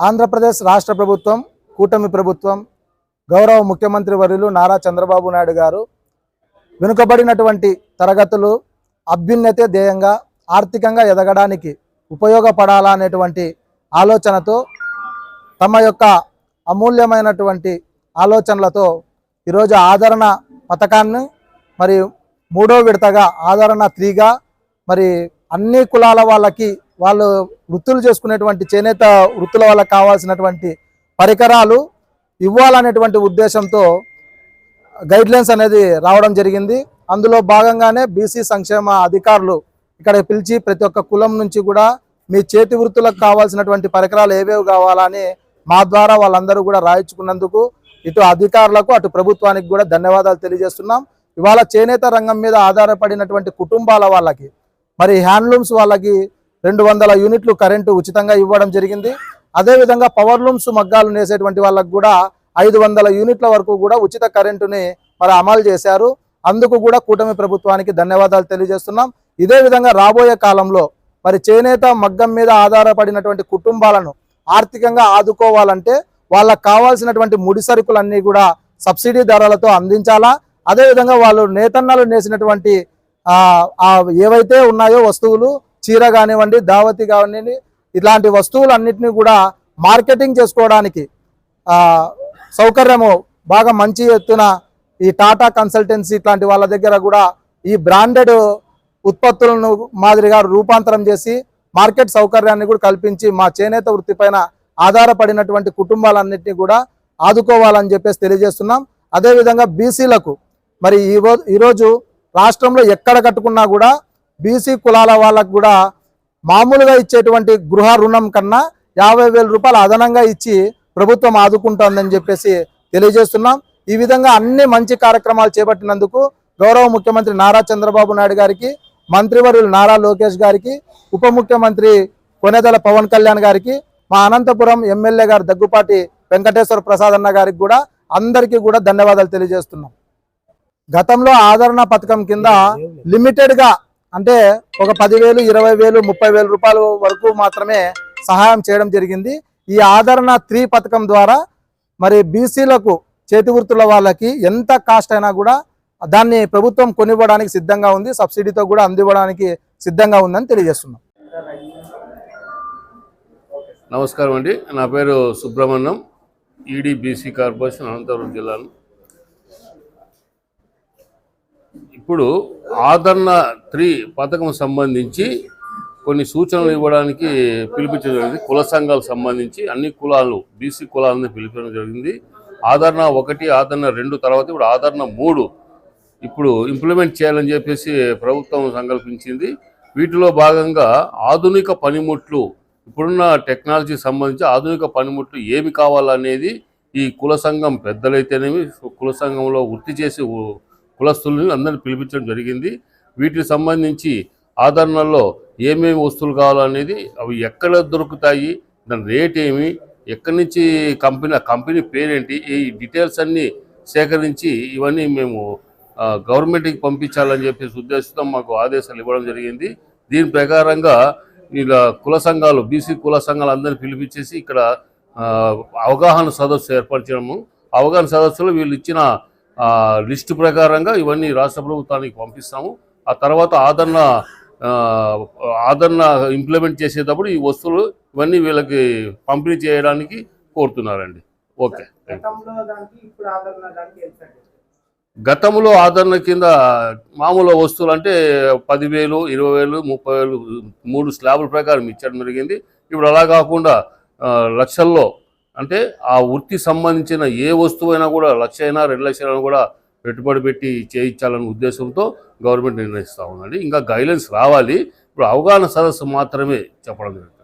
ఆంధ్రప్రదేశ్ రాష్ట్ర ప్రభుత్వం కూటమి ప్రభుత్వం గౌరవ ముఖ్యమంత్రి వర్యులు నారా చంద్రబాబు నాయుడు గారు వెనుకబడినటువంటి తరగతులు అభ్యున్నతే ధ్యేయంగా ఆర్థికంగా ఎదగడానికి ఉపయోగపడాలా అనేటువంటి ఆలోచనతో తమ యొక్క అమూల్యమైనటువంటి ఆలోచనలతో ఈరోజు ఆదరణ పథకాన్ని మరి మూడో విడతగా ఆదరణ త్రీగా మరి అన్ని కులాల వాళ్ళకి వాళ్ళు వృత్తులు చేసుకునేటువంటి చేనేత వృత్తుల వాళ్ళకి కావాల్సినటువంటి పరికరాలు ఇవ్వాలనేటువంటి ఉద్దేశంతో గైడ్లైన్స్ అనేది రావడం జరిగింది. అందులో భాగంగానే బీసీ సంక్షేమ అధికారులు ఇక్కడ పిలిచి ప్రతి ఒక్క కులం నుంచి కూడా మీ చేతి వృత్తులకు కావాల్సినటువంటి పరికరాలు ఏవేవి కావాలని మా ద్వారా వాళ్ళందరూ కూడా రాయించుకున్నందుకు ఇటు అధికారులకు అటు ప్రభుత్వానికి కూడా ధన్యవాదాలు తెలియజేస్తున్నాం. ఇవాళ చేనేత రంగం మీద ఆధారపడినటువంటి కుటుంబాల వాళ్ళకి మరి హ్యాండ్లూమ్స్ వాళ్ళకి రెండు వందల యూనిట్లు కరెంటు ఉచితంగా ఇవ్వడం జరిగింది. అదేవిధంగా పవర్ లూమ్స్ మగ్గాలు నేసేటువంటి వాళ్ళకు కూడా ఐదు వందల యూనిట్ల వరకు కూడా ఉచిత కరెంటుని మరి అమలు చేశారు. అందుకు కూడా కూటమి ప్రభుత్వానికి ధన్యవాదాలు తెలియజేస్తున్నాం. ఇదే విధంగా రాబోయే కాలంలో మరి చేనేత మగ్గం మీద ఆధారపడినటువంటి కుటుంబాలను ఆర్థికంగా ఆదుకోవాలంటే వాళ్ళకు కావాల్సినటువంటి ముడి సరుకులన్నీ కూడా సబ్సిడీ ధరలతో అందించాలా? అదేవిధంగా వాళ్ళు నేతన్నలు నేసినటువంటి ఏవైతే ఉన్నాయో వస్తువులు చీర కానివ్వండి దావతి కానివ్వండి ఇలాంటి వస్తువులన్నింటినీ కూడా మార్కెటింగ్ చేసుకోవడానికి సౌకర్యము బాగా మంచి ఎత్తున ఈ టాటా కన్సల్టెన్సీ ఇట్లాంటి వాళ్ళ దగ్గర కూడా ఈ బ్రాండెడ్ ఉత్పత్తులను మాదిరిగా రూపాంతరం చేసి మార్కెట్ సౌకర్యాన్ని కూడా కల్పించి మా చేనేత వృత్తిపైన ఆధారపడినటువంటి కుటుంబాలన్నింటినీ కూడా ఆదుకోవాలని చెప్పేసి తెలియజేస్తున్నాం. అదేవిధంగా బీసీలకు మరి ఈ ఈరోజు రాష్ట్రంలో ఎక్కడ కట్టుకున్నా కూడా బీసీ కులాల వాళ్ళకు కూడా మామూలుగా ఇచ్చేటువంటి గృహ రుణం కన్నా యాభై వేల రూపాయలు అదనంగా ఇచ్చి ప్రభుత్వం ఆదుకుంటోందని చెప్పేసి తెలియజేస్తున్నాం. ఈ విధంగా అన్ని మంచి కార్యక్రమాలు చేపట్టినందుకు గౌరవ ముఖ్యమంత్రి నారా చంద్రబాబు నాయుడు గారికి మంత్రివర్యులు నారా లోకేష్ గారికి ఉప ముఖ్యమంత్రి కొనేదల పవన్ కళ్యాణ్ గారికి మా అనంతపురం ఎమ్మెల్యే గారు దగ్గుపాటి వెంకటేశ్వర ప్రసాద్ అన్న గారికి కూడా అందరికీ కూడా ధన్యవాదాలు తెలియజేస్తున్నాం. గతంలో ఆదరణ పథకం కింద లిమిటెడ్గా అంటే ఒక పదివేలు ఇరవై వేలు ముప్పై వేల రూపాయల వరకు మాత్రమే సహాయం చేయడం జరిగింది. ఈ ఆదరణ త్రీ పథకం ద్వారా మరి బీసీలకు చేతి వృత్తుల వాళ్ళకి ఎంత కాస్ట్ అయినా కూడా దాన్ని ప్రభుత్వం కొనివ్వడానికి సిద్ధంగా ఉంది. సబ్సిడీతో కూడా అందివ్వడానికి సిద్ధంగా ఉందని తెలియజేస్తున్నాం. నమస్కారం అండి. నా పేరు Subrahmanyam ED BC corporation Anantapuram జిల్లాను. ఇప్పుడు ఆదరణ త్రీ పథకం సంబంధించి కొన్ని సూచనలు ఇవ్వడానికి పిలిపించడం జరిగింది. కుల సంఘాలకు సంబంధించి అన్ని కులాలు బీసీ కులాలను పిలిపించడం జరిగింది. ఆదరణ ఒకటి ఆదరణ రెండు తర్వాత ఇప్పుడు ఆదరణ మూడు ఇప్పుడు ఇంప్లిమెంట్ చేయాలని చెప్పేసి ప్రభుత్వం సంకల్పించింది. వీటిలో భాగంగా ఆధునిక పనిముట్లు ఇప్పుడున్న టెక్నాలజీ సంబంధించి ఆధునిక పనిముట్లు ఏమి కావాలనేది ఈ కుల సంఘం పెద్దలైతేనేమి కుల సంఘంలో వృత్తి చేసి కులస్తుల్ని అందరిని పిలిపించడం జరిగింది. వీటికి సంబంధించి ఆదరణలో ఏమేమి వస్తువులు కావాలనేది అవి ఎక్కడ దొరుకుతాయి దాని రేట్ ఏమి ఎక్కడి నుంచి కంపెనీ కంపెనీ పేరేంటి ఈ డీటెయిల్స్ అన్నీ సేకరించి ఇవన్నీ మేము గవర్నమెంట్కి పంపించాలని చెప్పేసి ఉద్దేశంతో మాకు ఆదేశాలు ఇవ్వడం జరిగింది. దీని ప్రకారంగా ఇలా కుల సంఘాలు బీసీ కుల సంఘాలు అందరినీ పిలిపించేసి ఇక్కడ అవగాహన సదస్సు ఏర్పరచడము అవగాహన సదస్సులో వీళ్ళు ఇచ్చిన లిస్టు ప్రకారంగా ఇవన్నీ రాష్ట్ర ప్రభుత్వానికి పంపిస్తాము. ఆ తర్వాత ఆదరణ ఆదరణ ఇంప్లిమెంట్ చేసేటప్పుడు ఈ వస్తువులు ఇవన్నీ వీళ్ళకి పంపిణీ చేయడానికి కోరుతున్నారండి. ఓకే. గతంలో ఆదరణ కింద మామూలు వస్తువులు అంటే పదివేలు ఇరవై వేలు ముప్పై వేలు మూడు స్లాబుల ప్రకారం ఇచ్చడం జరిగింది. ఇప్పుడు అలా కాకుండా లక్షల్లో అంటే ఆ వృత్తి సంబంధించిన ఏ వస్తువైనా కూడా లక్ష అయినా రెండు లక్షలైనా కూడా పెట్టుబడి పెట్టి చేయించాలనే ఉద్దేశంతో గవర్నమెంట్ నిర్ణయిస్తూ ఉందండి. ఇంకా గైడ్లైన్స్ రావాలి. ఇప్పుడు అవగాహన సదస్సు మాత్రమే చెప్పడం జరుగుతుంది